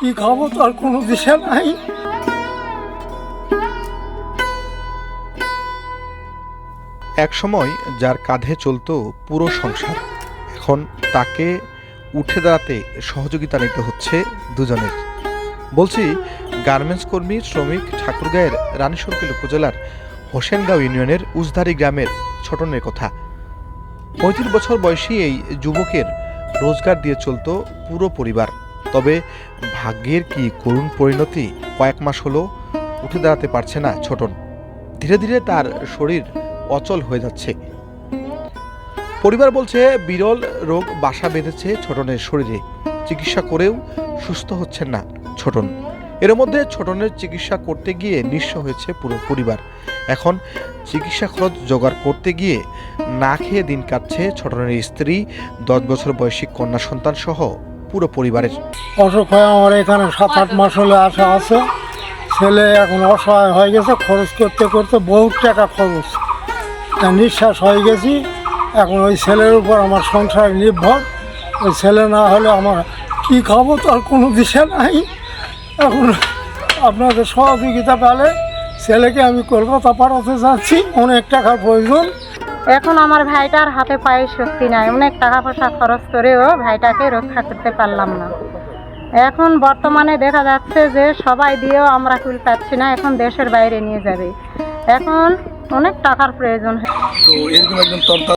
কি খাব তার কোনো দিশা নাই। একসময় যার কাঁধে চলতো পুরো সংসার, এখন তাকে উঠে দাঁড়াতে সহযোগিতা নিতে হচ্ছে দুজনের। বলছি, গার্মেন্টস কর্মী, শ্রমিক, ঠাকুরগাঁয়ের রানীশঙ্কেল উপজেলার হোসেনগাঁও ইউনিয়নের উজধারি গ্রামের ছোটনের কথা। পঁয়ত্রিশ বছর বয়সী এই যুবকের রোজগার দিয়ে চলতো পুরো পরিবার। তবে ভাগ্যের কি করুণ পরিণতি কয়েক মাস হলো উঠে দাঁড়াতে পারছে না ছোটন। ধীরে ধীরে তার শরীর অচল হয়ে যাচ্ছে। পরিবার বলছে, বিরল রোগ বাসা বেঁধেছে ছোটনের শরীরে। চিকিৎসা করেও সুস্থ হচ্ছেন না ছোটন। এর মধ্যে ছোটনের চিকিৎসা করতে গিয়ে নিঃস্ব হয়েছে পুরো পরিবার। এখন চিকিৎসা খরচ জোগাড় করতে গিয়ে না খেয়ে দিন কাটছে ছোটনের স্ত্রী, দশ বছর বয়সী কন্যা সন্তান সহ পুরো পরিবারের। অসুখ হয়ে আমার এখানে সাত আট মাস হলে আসা আছে। ছেলে এখন অসহায় হয়ে গেছে, খরচ করতে করতে বহুত টাকা খরচ। নিঃশ্বাস হয়ে গেছি। এখন ওই ছেলের উপর আমার সংসার নির্ভর। ওই ছেলে না হলে আমার কি খাব তার কোনো দিশা নাই। এখন আপনাদের সহযোগিতা পেলে ছেলেকে আমি কলকাতা পাঠাতে যাচ্ছি। অনেক টাকার প্রয়োজন। এখন আমার ভাইটার হাতে পায়ে শক্তি নাই। অনেক টাকা পয়সা খরচ করেও ভাইটাকে রক্ষা করতে পারলাম না। এখন বর্তমানে দেখা যাচ্ছে যে সবাই দিয়েও আমরা কুল পাচ্ছি না, এখন দেশের বাইরে নিয়ে যাবে। এখন অনেক টাকার প্রয়োজন তন্ত্র